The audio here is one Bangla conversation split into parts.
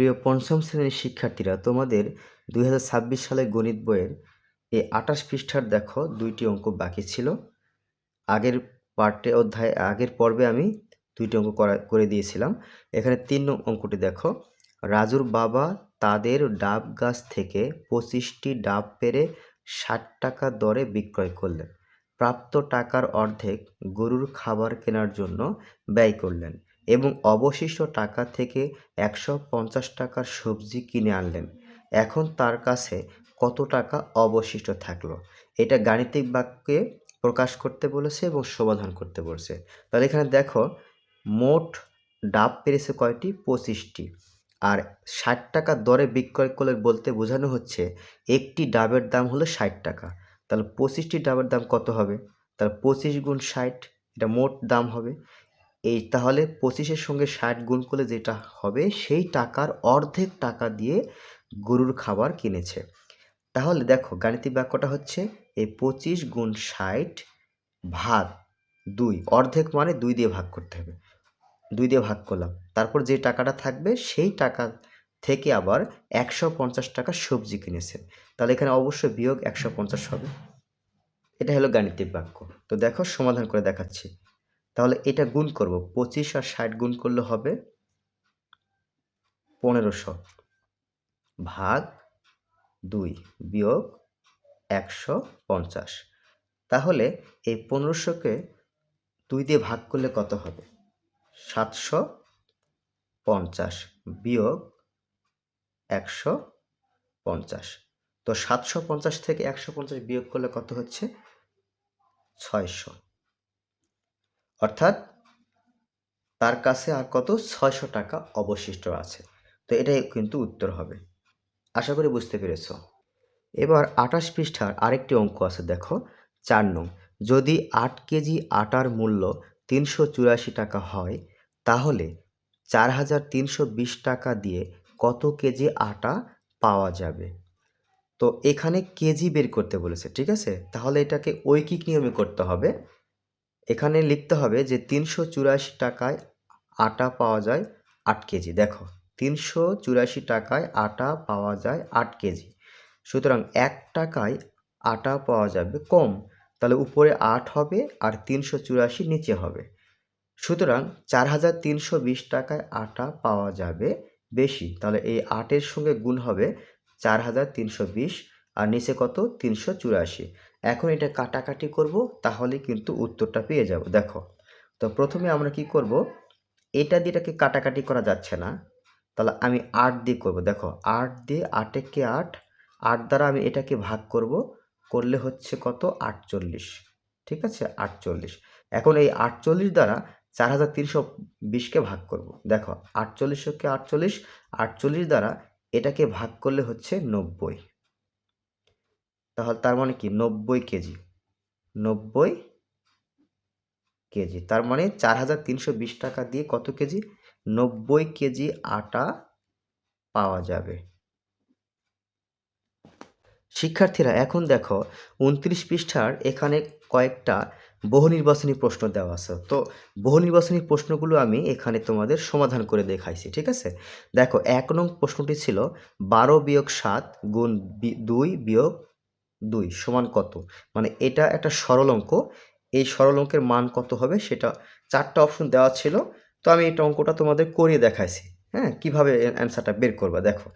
প্রিয় পঞ্চম শ্রেণির শিক্ষার্থীরা, তোমাদের দুই হাজার ছাব্বিশ সালে গণিত বইয়ের এই আঠাশ পৃষ্ঠার দেখো, দুইটি অঙ্ক বাকি ছিল। আগের পার্টে অধ্যায়, আগের পর্বে আমি দুইটি অঙ্ক করা, করে দিয়েছিলাম। এখানে তিন অঙ্কটি দেখো। রাজুর বাবা তাদের ডাব গাছ থেকে পঁচিশটি ডাব পেরে ষাট টাকা দরে বিক্রয় করলেন। প্রাপ্ত টাকার অর্ধেক গরুর খাবার কেনার জন্য ব্যয় করলেন। এবং অবশিষ্ট টাকা থেকে একশো পঞ্চাশ টাকার সবজি কিনে আনলেন। এখন তার কাছে কত টাকা অবশিষ্ট থাকল? এটা গাণিতিক বাক্যে প্রকাশ করতে বলেছে এবং সমাধান করতে বলেছে। তাহলে এখানে দেখো, মোট ডাব পেরেছে কয়টি? পঁচিশটি। আর ষাট টাকা দরে বিক্রয় করলে বলতে বোঝানো হচ্ছে, একটি ডাবের দাম হলো ষাট টাকা। তাহলে পঁচিশটি ডাবের দাম কত হবে? তাহলে পঁচিশ গুণ ষাট, এটা মোট দাম হবে। এই তাহলে পঁচিশের সঙ্গে ষাট গুণ করলে যেটা হবে, সেই টাকার অর্ধেক টাকা দিয়ে গরুর খাবার কিনেছে। তাহলে দেখো গাণিতিক বাক্যটা হচ্ছে এই পঁচিশ গুণ ষাট ভাগ দুই, অর্ধেক মানে দুই দিয়ে ভাগ করতে হবে। দুই দিয়ে ভাগ করলাম। তারপর যে টাকাটা থাকবে, সেই টাকা থেকে আবার একশো পঞ্চাশ টাকা সবজি কিনেছে। তাহলে এখানে অবশ্যই বিয়োগ একশো পঞ্চাশ হবে। এটা হলো গাণিতিক বাক্য। তো দেখো সমাধান করে দেখাচ্ছি। তাহলে এটা গুণ করব। পঁচিশ আর ষাট গুণ করলে হবে পনেরোশো। ভাগ দুই বিয়োগ একশো পঞ্চাশ। তাহলে এই পনেরোশোকে দুই দিয়ে ভাগ করলে কত হবে? সাতশো পঞ্চাশ বিয়োগ একশো পঞ্চাশ। তো সাতশো পঞ্চাশ থেকে একশো পঞ্চাশ বিয়োগ করলে কত হচ্ছে? ছয়শো। অর্থাৎ তার কাছে আর কত? ছয়শো টাকা অবশিষ্ট আছে। তো এটাই কিন্তু উত্তর হবে। আশা করি বুঝতে পেরেছ। এবার আটাশ পৃষ্ঠার আরেকটি অঙ্ক আছে, দেখো, চার নং। যদি আট কেজি আটার মূল্য তিনশো চুরাশি টাকা হয়, তাহলে চার হাজার তিনশো বিশ টাকা দিয়ে কত কেজি আটা পাওয়া যাবে? তো এখানে কেজি বের করতে বলেছে, ঠিক আছে? তাহলে এটাকে ঐকিক নিয়মে করতে হবে। এখানে লিখতে হবে যে তিনশো চুরাশি টাকায় আটা পাওয়া যায় আট কেজি। দেখো, তিনশো চুরাশি টাকায় আটা পাওয়া যায় আট কেজি। সুতরাং এক টাকায় আটা পাওয়া যাবে কম। তাহলে উপরে আট হবে আর তিনশো চুরাশি নিচে হবে। সুতরাং চার হাজার তিনশো বিশ টাকায় আটা পাওয়া যাবে বেশি। তাহলে এই আটের সঙ্গে গুণ হবে চার হাজার তিনশো বিশ আর নিচে কত? তিনশো চুরাশি। এখন এটা কাটাকাটি করব, তাহলে কিন্তু উত্তরটা পেয়ে যাব। দেখো, তো প্রথমে আমরা কি করব? এটা দিয়ে এটাকে কাটাকাটি করা যাচ্ছে না। তাহলে আমি আট দিয়ে করব। দেখো, আট দিয়ে আটেকে আট? আট দ্বারা আমি এটাকে ভাগ করব, করলে হচ্ছে কত? আটচল্লিশ। ঠিক আছে? আটচল্লিশ। এখন এই আটচল্লিশ দ্বারা চার হাজার তিনশো বিশকে ভাগ করব। দেখো, আটচল্লিশকে আটচল্লিশ আটচল্লিশ দ্বারা এটাকে ভাগ করলে হচ্ছে নব্বই। তাহলে তার মানে কি? নব্বই কেজি। নব্বই কেজি। তার মানে চার হাজার তিনশো বিশ টাকা দিয়ে কত কেজি? নব্বই কেজি আটা পাওয়া যাবে। শিক্ষার্থীরা, এখন দেখো উনত্রিশ পৃষ্ঠার এখানে কয়েকটা বহু নির্বাচনী প্রশ্ন দেওয়া আছে। তো বহু নির্বাচনী প্রশ্নগুলো আমি এখানে তোমাদের সমাধান করে দেখাইছি, ঠিক আছে? দেখো, এক নং প্রশ্নটি ছিল বারো বিয়োগ সাত গুণ দুই বিয়োগ দুই সমান কত? মানে এটা একটা সরল অঙ্ক। এই সরল অঙ্কের মান কত হবে সেটা চারটা অপশন দেওয়া ছিল। তো আমি এটা অঙ্কটা তোমাদের করিয়ে দেখাইছি। হ্যাঁ কীভাবে অ্যান্সারটা বের করবা দেখো।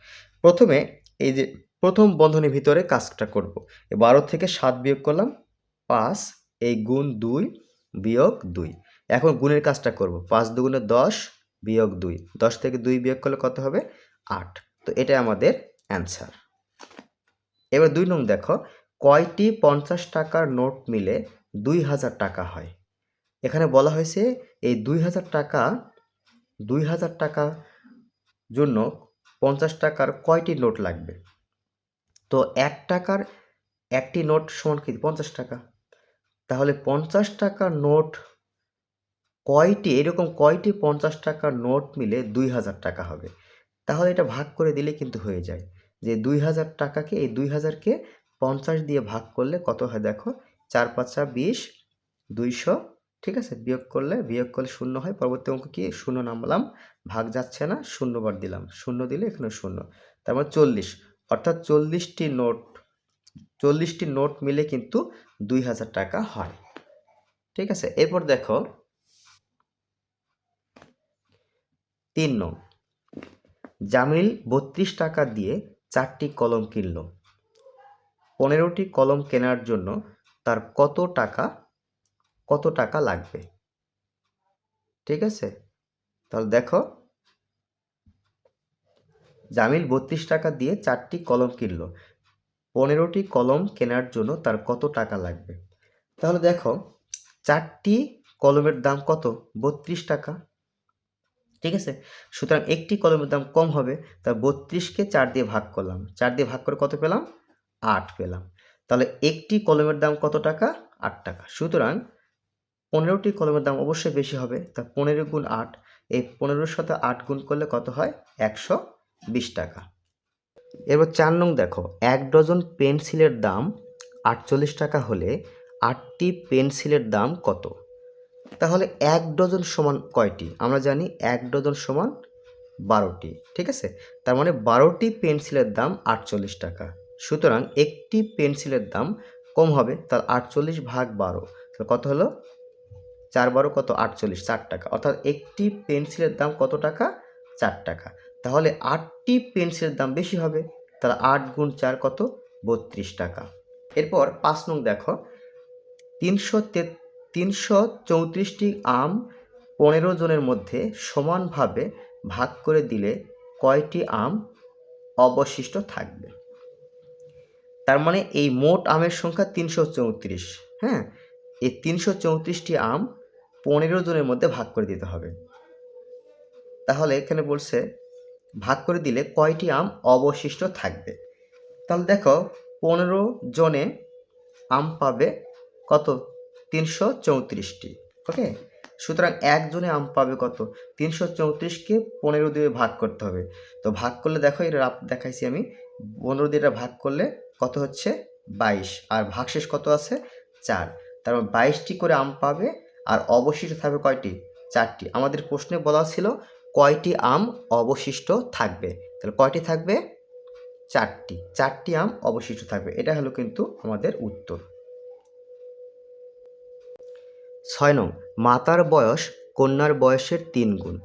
প্রথমে এই যে প্রথম বন্ধনীর ভিতরে কাজটা করব। বারো থেকে সাত বিয়োগ করলাম, পাঁচ, এই গুণ দুই বিয়োগ দুই। এখন গুণের কাজটা করব। পাঁচ দুগুণে দশ বিয়োগ দুই। দশ থেকে দুই বিয়োগ করলে কত হবে? আট। তো এটাই আমাদের অ্যান্সার এবার দুই নং দেখো। কয়টি পঞ্চাশ টাকার নোট মিলে দুই হাজার টাকা হয়? এখানে বলা হয়েছে এই দুই হাজার টাকা, দুই হাজার টাকা জন্য পঞ্চাশ টাকার কয়টি নোট লাগবে? তো এক টাকার একটি নোট সমান কি? পঞ্চাশ টাকা। তাহলে পঞ্চাশ টাকার নোট কয়টি, এরকম কয়টি পঞ্চাশ টাকার নোট মিলে দুই হাজার টাকা হবে? তাহলে এটা ভাগ করে দিলে কিন্তু হয়ে যায় যে দুই হাজার টাকাকে, এই দুই হাজারকে পঞ্চাশ দিয়ে ভাগ করলে কত হয় দেখো? চার পাঁচা বিশ, দুইশো, ঠিক আছে? বিয়োগ করলে বিয়োগ করলে শূন্য হয়। পরবর্তী অঙ্ক কি? শূন্য নামলাম। ভাগ যাচ্ছে না, শূন্য বার দিলাম। শূন্য দিলে এখানে শূন্য। তারপর চল্লিশ। অর্থাৎ চল্লিশটি নোট চল্লিশটি নোট মিলে কিন্তু দুই হাজার টাকা হয়। ঠিক আছে? এরপর দেখো, তিন নং। জামিল বত্রিশ টাকা দিয়ে চারটি কলম কিনল। পনেরোটি কলম কেনার জন্য তার কত টাকা কত টাকা লাগবে? ঠিক আছে? তাহলে দেখো। জামিল বত্রিশ টাকা দিয়ে চারটি কলম কিনল। পনেরোটি কলম কেনার জন্য তার কত টাকা লাগবে? তাহলে দেখো, চারটি কলমের দাম কত? বত্রিশ টাকা। ঠিক আছে? সুতরাং একটি কলমের দাম কম হবে তা বত্রিশকে চার দিয়ে ভাগ করলাম। চার দিয়ে ভাগ করে কত পেলাম? আট পেলাম। তাহলে একটি কলমের দাম কত টাকা? আট টাকা। সুতরাং পনেরোটি কলমের দাম অবশ্যই বেশি হবে। তা পনেরো গুণ আট, এই পনেরোর সাথে আট গুণ করলে কত হয়? একশো বিশ টাকা। এবার চার নং দেখো, এক ডজন পেন্সিলের দাম আটচল্লিশ টাকা হলে আটটি পেন্সিলের দাম কত? তাহলে এক ডজন সমান কয়টি? আমরা জানি এক ডজন সমান বারোটি, ঠিক আছে? তার মানে বারোটি পেন্সিলের দাম আটচল্লিশ টাকা। সুতরাং একটি পেন্সিলের দাম কম হবে, তার আটচল্লিশ ভাগ বারো। তাহলে কত হলো? চার বারো কত? আটচল্লিশ, চার টাকা। অর্থাৎ একটি পেন্সিলের দাম কত টাকা? চার টাকা। তাহলে আটটি পেন্সিলের দাম বেশি হবে তাহলে আট গুণ চার কত? বত্রিশ টাকা। এরপর পাঁচ নং দেখো। তিনশো তে, তিনশো চৌত্রিশটি আম পনেরো জনের মধ্যে সমানভাবে ভাগ করে দিলে কয়টি আম অবশিষ্ট থাকবে? তার মানে এই মোট আমের সংখ্যা তিনশো চৌত্রিশ হ্যাঁ? এই তিনশো চৌত্রিশটি আম পনেরো জনের মধ্যে ভাগ করে দিতে হবে। তাহলে এখানে বলছে, ভাগ করে দিলে কয়টি আম অবশিষ্ট থাকবে? তাহলে দেখো, পনেরো জনে আম পাবে কত? তিনশো চৌত্রিশটি ওকে সুতরাং একজনে আম পাবে কত? তিনশো চৌত্রিশকে পনেরো দিয়ে ভাগ করতে হবে। তো ভাগ করলে দেখো এটা দেখাইছি আমি, পনেরো দিয়ে ভাগ করলে কত হচ্ছে? বাইশ। আর ভাগশেষ কত আছে? চার। তার মানে বাইশটি করে আম পাবে, আর অবশিষ্ট থাকবে কয়টি? চারটি। আমাদের প্রশ্নে বলা ছিল কয়টি আম অবশিষ্ট থাকবে? তাহলে কয়টি থাকবে? চারটি। চারটি আম অবশিষ্ট থাকবে। এটা হলো কিন্তু আমাদের উত্তর। ছয় নং, মাতার বয়স কন্যার বয়সের তিন গুণ।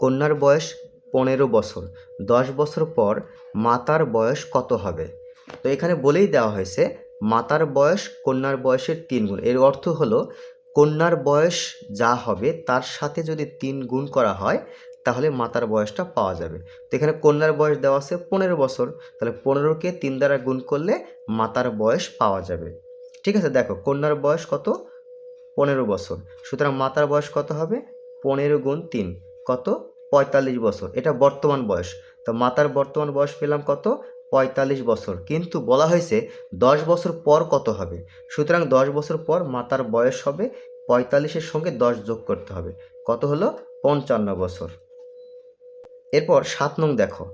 কন্যার বয়স পনেরো বছর। দশ বছর পর মাতার বয়স কত হবে? তো এখানে বলেই দেওয়া হয়েছে, মাতার বয়স কন্যার বয়সের তিন গুণ। এর অর্থ হলো, কন্যার বয়স যা হবে তার সাথে যদি তিন গুণ করা হয়, তাহলে মাতার বয়সটা পাওয়া যাবে। তো এখানে কন্যার বয়স দেওয়া আছে পনেরো বছর। তাহলে পনেরোকে তিন দ্বারা গুণ করলে মাতার বয়স পাওয়া যাবে। ঠিক আছে, দেখো, কন্যার বয়স কত? পনেরো বছর। সুতরাং মাতার বয়স কত হবে? পনেরো গুণ তিন। কত? পঁয়তাল্লিশ বছর। এটা বর্তমান বয়স। তো মাতার বর্তমান বয়স পেলাম কত? পঁয়তাল্লিশ বছর। কিন্তু বলা হয়েছে দশ বছর পর কত হবে? সুতরাং দশ বছর পর মাতার বয়স হবে, পঁয়তাল্লিশের সঙ্গে দশ যোগ করতে হবে। কত হলো? পঞ্চান্ন বছর। এরপর সাত নং দেখো।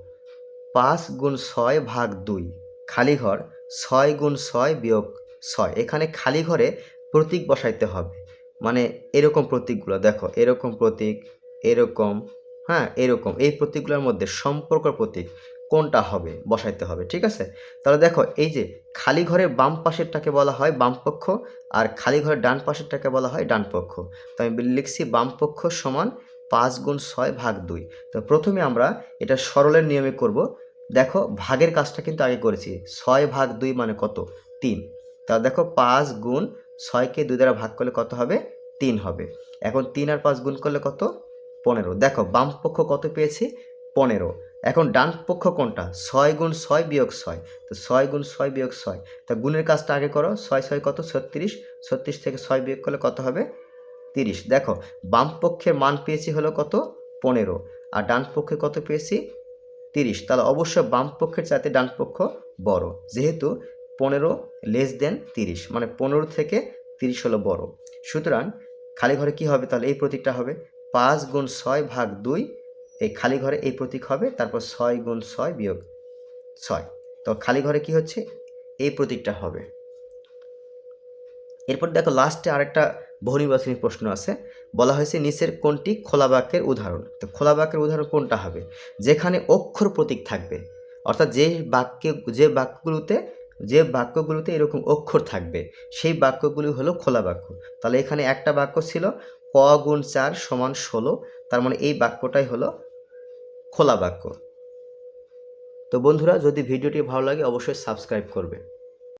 পাঁচ গুণ ছয় ভাগ দুই। খালি ঘর, ছয় গুণ ছয় বিয়োগ ছয়। এখানে খালি ঘরে প্রতীক বসাইতে হবে। মানে এরকম প্রতীকগুলো দেখো। এরকম প্রতীক, এরকম হ্যাঁ এরকম। এই প্রতীকগুলোর মধ্যে সম্পর্ক প্রতীক। কোনটা হবে? বসাইতে হবে, ঠিক আছে? তাহলে দেখো, এই যে খালি ঘরের বাম পাশেরটাকে বলা হয় বাম পক্ষ আর খালি ঘরের ডান পাশেরটাকে বলা হয় ডান পক্ষ। তো আমি লিখছি বাম পক্ষ সমান পাঁচ গুণ ছয় ভাগ দুই। তো প্রথমে আমরা এটা সরলের নিয়মে করব। দেখো, ভাগের কাজটা কিন্তু আগে করেছি। ছয় ভাগ দুই মানে কত? তিন। তা দেখো, পাঁচ গুণ ছয়কে দুই দ্বারা ভাগ করলে কত হবে? তিন হবে। এখন তিন আর পাঁচ গুণ করলে কত? পনেরো। দেখো, বাম পক্ষ কত পেয়েছি? পনেরো। এখন ডান পক্ষ কোনটা? ছয় গুণ ছয় বিয়োগ ছয়। তো ছয় গুণ ছয় বিয়োগ ছয়। তা গুণের কাজটা আগে করো। ছয় ছয় কত? ছত্রিশ। ছত্রিশ থেকে ছয় বিয়োগ করলে কত হবে? তিরিশ। দেখো, বাম পক্ষের মান পেয়েছি হলো কত? পনেরো। আর ডান পক্ষে কত পেয়েছি? তিরিশ। তাহলে অবশ্যই বাম পক্ষের চাইতে ডান পক্ষ বড়। যেহেতু পনেরো লেস দেন তিরিশ মানে পনেরো থেকে তিরিশ হলো বড়। সুতরাং খালি ঘরে কি হবে? তাহলে এই প্রতীকটা হবে। পাঁচ গুণ ছয় ভাগ দুই এই খালি ঘরে এই প্রতীক হবে, তারপর ছয় গুণ ছয় বিয়োগ ছয়। তো খালি ঘরে কি হচ্ছে? এই প্রতীকটা হবে। এরপর দেখো লাস্টে আরেকটা বহু নির্বাচনী প্রশ্ন আছে। বলা হয়েছে নিচের কোনটি খোলা বাক্যের উদাহরণ? তো খোলা বাক্যের উদাহরণ কোনটা হবে? যেখানে অক্ষর প্রতীক থাকবে, অর্থাৎ যে বাক্যে, যে বাক্যগুলোতে যে বাক্যগুলোতে এরকম অক্ষর থাকবে, সেই বাক্যগুলি হলো খোলা বাক্য। তাহলে এখানে একটা বাক্য ছিল ক গুণ চার সমান ষোলো, তার মানে এই বাক্যটাই হলো খোলা বাক্য। তো বন্ধুরা যদি ভিডিওটি ভালো লাগে অবশ্যই সাবস্ক্রাইব করবে